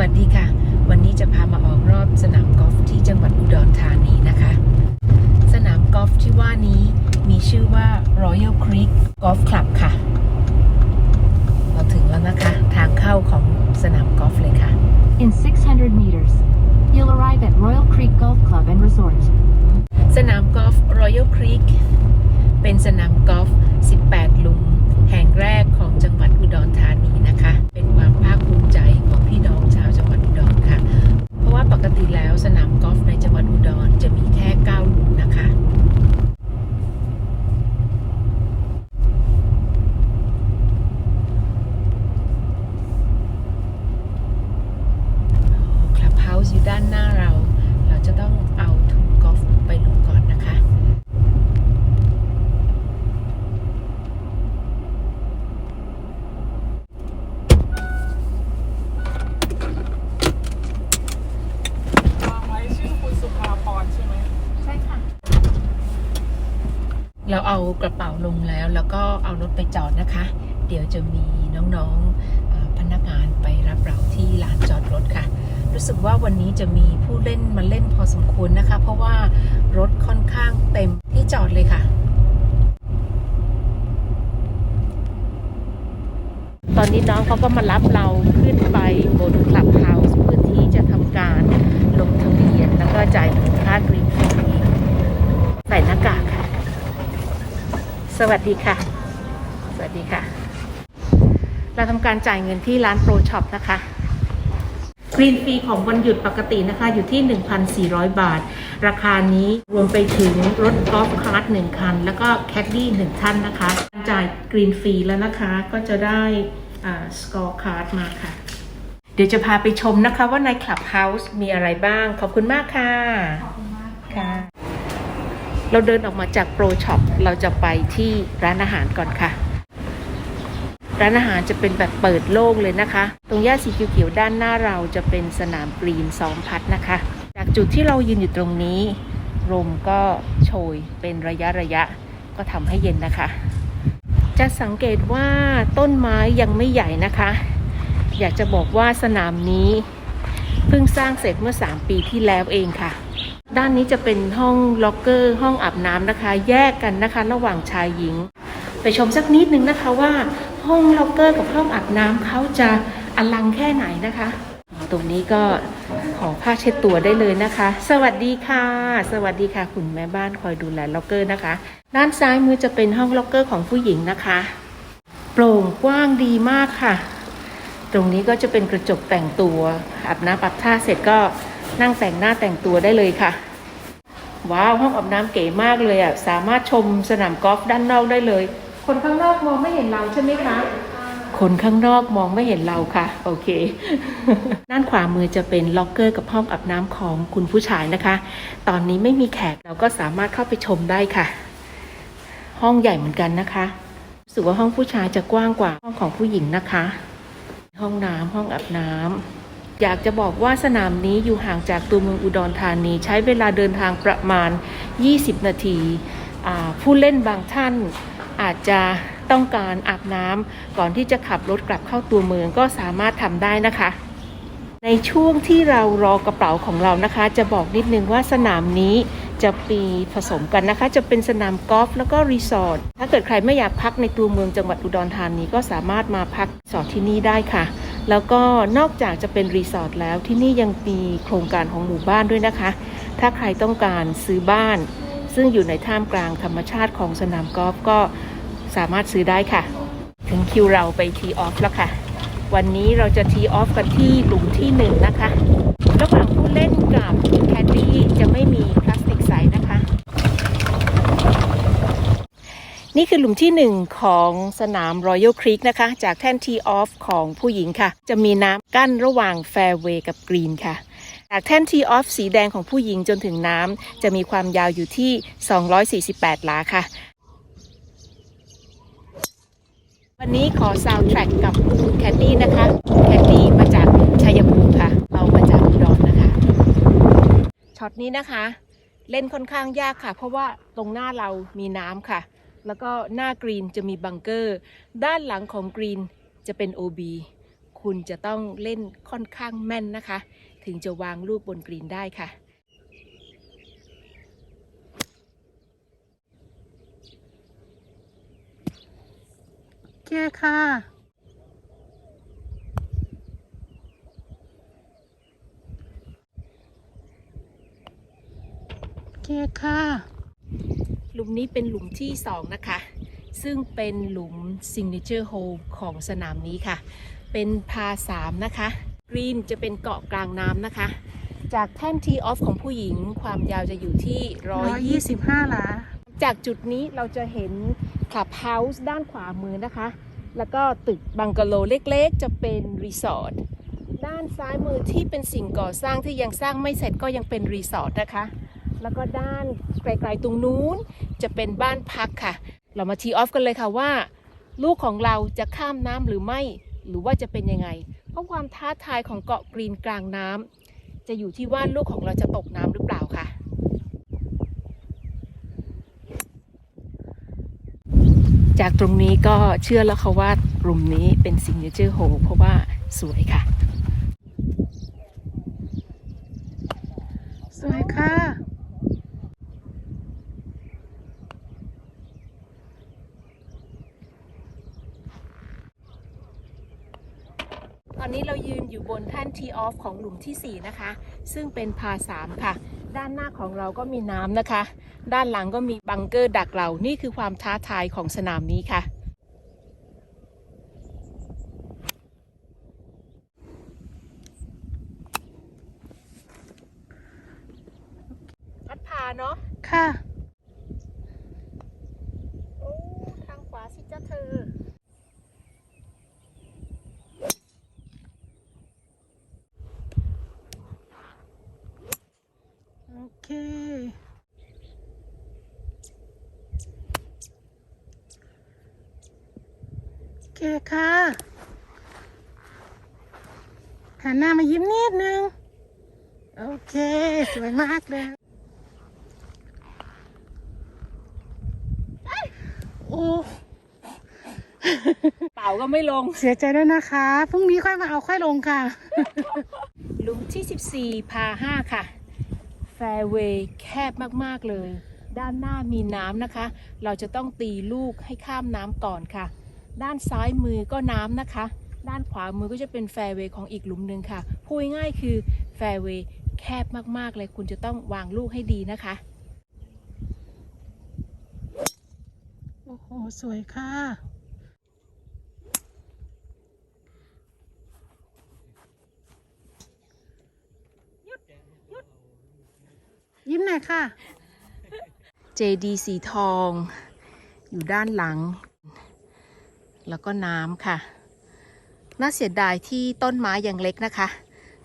วัสดีค่ะ วันนี้จะพามาออกรอบสนามกอล์ฟที่จังหวัดอุดรธานีนะคะ สนามกอล์ฟที่ว่านี้มีชื่อว่า Royal Creek Golf Club ค่ะ เราถึงแล้วนะคะ ทางเข้าของสนามกอล์ฟเลยค่ะ In 600 meters, you'll arrive at Royal Creek Golf Club and Resort. สนามกอล์ฟ Royal Creek เป็นสนามกอล์ฟ 18 หลุม แห่งแรกของจังหวัดอุดรธานีนะคะ เป็นความภาคภูมิใจของพี่น้องชาวจังหวัดอุดรค่ะ เพราะว่าปกติแล้วสนามกอล์ฟในจังหวัดอุดรจะมีแค่ 9 หลุมนะคะ คลับเฮาส์อยู่ด้านหน้าเรา เราจะต้องเอาถุงกอล์ฟไปลงก่อนนะคะ วางไว้ชื่อคุณสุภาพรใช่ไหม ใช่ค่ะ เราเอากระเป๋าลงแล้ว แล้วก็เอารถไปจอดนะคะ เดี๋ยวจะมีน้องๆพนักงานไปรับเราที่ลานจอดรถค่ะ รู้สึกว่าวันนี้จะมีผู้เล่นมาเล่นพอสมควรนะคะ เพราะว่ารถค่อนข้างเต็มที่จอดเลยค่ะ ตอนนี้น้องเขาก็มารับเราขึ้นไปบนคลับเฮาส์เพื่อที่จะทำการลงทะเบียน แล้วก็จ่ายเงินค่ากรีนฟรีใส่หน้ากากค่ะ สวัสดีค่ะ สวัสดีค่ะ เราทำการจ่ายเงินที่ร้านโปรช็อปนะคะกรีนฟรีของวันหยุดปกตินะคะอยู่ที่ 1,400 บาท ราคานี้รวมไปถึงรถกอล์ฟคาร์ทหนึ่งคัน แล้วก็แคดดี้หนึ่งท่านนะคะจ่ายกรีนฟรีแล้วนะคะก็จะได้สกอร์คาร์ดมาค่ะ เดี๋ยวจะพาไปชมนะคะว่าในคลับเฮาส์มีอะไรบ้าง ขอบคุณมากค่ะ ขอบคุณมากค่ะ เราเดินออกมาจากโปรช็อปเราจะไปที่ร้านอาหารก่อนค่ะ ร้านอาหารจะเป็นแบบเปิดโล่งเลยนะคะ ตรงหญ้าสีเขียวๆด้านหน้าเราจะเป็นสนามกรีนซ้อมพัดนะคะ จากจุดที่เรายืนอยู่ตรงนี้ลมก็โชยเป็นระยะระยะๆก็ทำให้เย็นนะคะ จะสังเกตว่าต้นไม้ยังไม่ใหญ่นะคะ อยากจะบอกว่าสนามนี้เพิ่งสร้างเสร็จเมื่อ 3 ปีที่แล้วเองค่ะ ด้านนี้จะเป็นห้องล็อกเกอร์ ห้องอาบน้ำนะคะ แยกกันนะคะ ระหว่างชายหญิง ไปชมสักนิดนึงนะคะว่าห้องล็อกเกอร์กับห้องอาบน้ำเขาจะอลังแค่ไหนนะคะ ตรงนี้ก็ขอผ้าเช็ดตัวได้เลยนะคะ สวัสดีค่ะ สวัสดีค่ะ คุณแม่บ้านคอยดูแลล็อกเกอร์นะคะ ด้านซ้ายมือจะเป็นห้องล็อกเกอร์ของผู้หญิงนะคะ โปร่งกว้างดีมากค่ะ ตรงนี้ก็จะเป็นกระจกแต่งตัวอาบน้ำอาบท่าเสร็จก็ นั่งแต่งหน้าแต่งตัวได้เลยค่ะ ว้าวห้องอาบน้ำเก๋มากเลยอะสามารถชมสนามกอล์ฟด้านนอกได้เลย คนข้างนอกมองไม่เห็นเราใช่ไหมคะคนข้างนอกมองไม่เห็นเราค่ะ โอเค ด้านขวามือจะเป็นล็อกเกอร์กับห้องอาบน้ำของคุณผู้ชายนะคะ ตอนนี้ไม่มีแขกเราก็สามารถเข้าไปชมได้ค่ะ ห้องใหญ่เหมือนกันนะคะรู้สึกว่าห้องผู้ชายจะกว้างกว่าห้องของผู้หญิงนะคะ ห้องน้ำห้องอาบน้ำ อยากจะบอกว่าสนามนี้อยู่ห่างจากตัวเมืองอุดรธานี ใช้เวลาเดินทางประมาณ 20 นาที ผู้เล่นบางท่านอาจจะต้องการอาบน้ำก่อนที่จะขับรถกลับเข้าตัวเมืองก็สามารถทำได้นะคะ ในช่วงที่เรารอกระเป๋าของเรานะคะ จะบอกนิดนึงว่าสนามนี้จะมีผสมกันนะคะ จะเป็นสนามกอล์ฟแล้วก็รีสอร์ทถ้าเกิดใครไม่อยากพักในตัวเมืองจังหวัดอุดรธานีก็สามารถมาพักสอร์ทที่นี่ได้ค่ะ แล้วก็นอกจากจะเป็นรีสอร์ทแล้วที่นี่ยังมีโครงการของหมู่บ้านด้วยนะคะ ถ้าใครต้องการซื้อบ้าน ซึ่งอยู่ในท่ามกลางธรรมชาติของสนามกอล์ฟก็สามารถซื้อได้ค่ะ ถึงคิวเราไปทีออฟแล้วค่ะ วันนี้เราจะทีออฟกันที่หลุมที่หนึ่งนะคะระหว่างผู้เล่นกับแคดดี้จะไม่มีพลาสติกใสนะคะ นี่คือหลุมที่หนึ่งของสนาม Royal Creek นะคะ จากแท่นทีออฟของผู้หญิงค่ะ จะมีน้ำกั้นระหว่างแฟร์เวย์กับกรีนค่ะ จากแท่นทีออฟสีแดงของผู้หญิงจนถึงน้ำจะมีความยาวอยู่ที่ 248 หลาค่ะ วันนี้ขอซาวด์แทร็กกับคุณแคดดี้นะคะแคดดี้มาจากชัยภูมิค่ะ เรามาจากอุดรนะคะ ช็อตนี้นะคะ เล่นค่อนข้างยากค่ะ เพราะว่าตรงหน้าเรามีน้ำค่ะ แล้วก็หน้ากรีนจะมีบังเกอร์ ด้านหลังของกรีนจะเป็น OB คุณจะต้องเล่นค่อนข้างแม่นนะคะ ถึงจะวางลูกบนกรีนได้ค่ะโอเคค่ะโอเคค่ะ ลุมนี้เป็นหลุมที่2นะคะ ซึ่งเป็นหลุม signature hole ของสนามนี้ค่ะ เป็นพา3นะคะกรีนจะเป็นเกาะกลางน้ำนะคะ จากแท่นทีออฟของผู้หญิงความยาวจะอยู่ที่120 125 หลา จากจุดนี้เราจะเห็นคลับเฮาส์ด้านขวามือนะคะ แล้วก็ตึกบังกะโลเล็กๆ จะเป็นรีสอร์ทด้านซ้ายมือที่เป็นสิ่งก่อสร้างที่ยังสร้างไม่เสร็จก็ยังเป็นรีสอร์ทนะคะ แล้วก็ด้านไกลๆตรงนู้นจะเป็นบ้านพักค่ะ เรามาทีออฟกันเลยค่ะว่า ลูกของเราจะข้ามน้ำหรือไม่ หรือว่าจะเป็นยังไง เพราะความท้าทายของเกาะกรีนกลางน้ำจะอยู่ที่ว่าลูกของเราจะตกน้ำหรือเปล่าค่ะจากตรงนี้ก็เชื่อแล้วค่ะว่ารุ่มนี้เป็น signature hole เพราะว่าสวยค่ะ สวยค่ะ ต อนนี้เรายืนอยู่บนแท่นทีออฟของหลุมทีสี่ 4 นะคะ ซึ่งเป็นพาสามค่ะ ด้านหน้าของเราก็มีน้ำนะคะ ด้านหลังก็มีบังเกอร์ดักเรา นี่คือความท้าทายของสนามนี้ค่ะพัดพาเนาะ ค่ะ โอ้ ทางขวาสิจ้าเธอ โอเค โอ เคค่ะ หันหน้ามายิ้มนิดนึง โอเค สวยมากเลยโอ้เป่าก็ไม่ลง เสียใจด้วยนะคะ พรุ่งนี้ค่อยมาเอาค่อยลงค่ะหลุมที่ 14 พา 5 ค่ะ แฟร์เวย์แคบมาก ๆ เลย ด้านหน้ามีน้ำนะคะ เราจะต้องตีลูกให้ข้ามน้ำก่อนค่ะ ด้านซ้ายมือก็น้ำนะคะ ด้านขวามือก็จะเป็นแฟร์เวย์ของอีกหลุมหนึ่งค่ะพูดง่ายๆคือแฟร์เวย์แคบมากๆเลยคุณจะต้องวางลูกให้ดีนะคะ โอ้โห สวยค่ะยิ้มหน่อยค่ะ JD สีทอง อยู่ด้านหลัง แล้วก็น้ำค่ะ น่าเสียดายที่ต้นไม้ยังเล็กนะคะ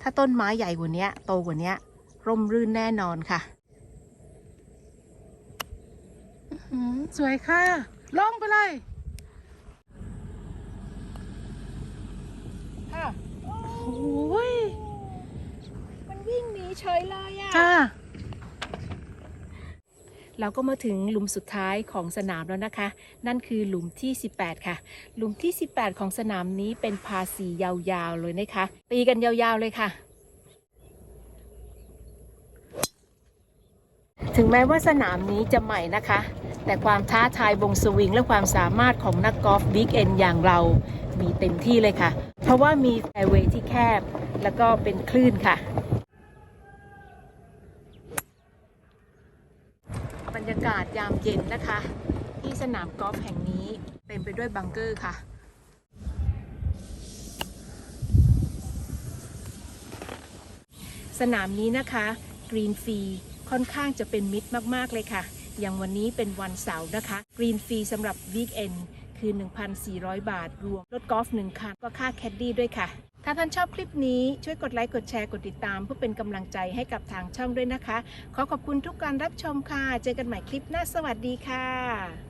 ถ้าต้นไม้ใหญ่กว่านี้โตกว่านี้ร่มรื่นแน่นอนค่ะอืมสวยค่ะลงไปเลยค่ะโอ้ยมันวิ่งหนีเฉยเลยอะค่ะ เราก็มาถึงหลุมสุดท้ายของสนามแล้วนะคะ นั่นคือหลุมที่ 18 ค่ะ หลุมที่ 18 ของสนามนี้เป็นพาสียาวๆเลยนะคะ ตีกันยาวๆเลยค่ะ ถึงแม้ว่าสนามนี้จะใหม่นะคะ แต่ความท้าทายวงสวิงและความสามารถของนักกอล์ฟบิ๊กเอ็นอย่างเรามีเต็มที่เลยค่ะ เพราะว่ามีแฟร์เวย์ที่แคบ แล้วก็เป็นคลื่นค่ะ บ รยากาศยามเย็นนะคะ ที่สนามกอล์ฟแห่งนี้เต็มไปด้วยบังเกอร์ค่ะสนามนี้นะคะกรีนฟรีค่อนข้างจะเป็นมิตรมาก ๆ เลยค่ะ อย่างวันนี้เป็นวันเสาร์นะคะกรีนฟรีสำหรับวีคเอน คือ 1,400 บาท รวมรถกอล์ฟหนึ่งคัน ก็ค่าแคดดี้ด้วยค่ะ ถ้าท่านชอบคลิปนี้ช่วยกดไลค์ กดแชร์ กดติดตาม เพื่อเป็นกำลังใจให้กับทางช่องด้วยนะคะ ขอขอบคุณทุกการรับชมค่ะ เจอกันใหม่คลิปหน้า สวัสดีค่ะ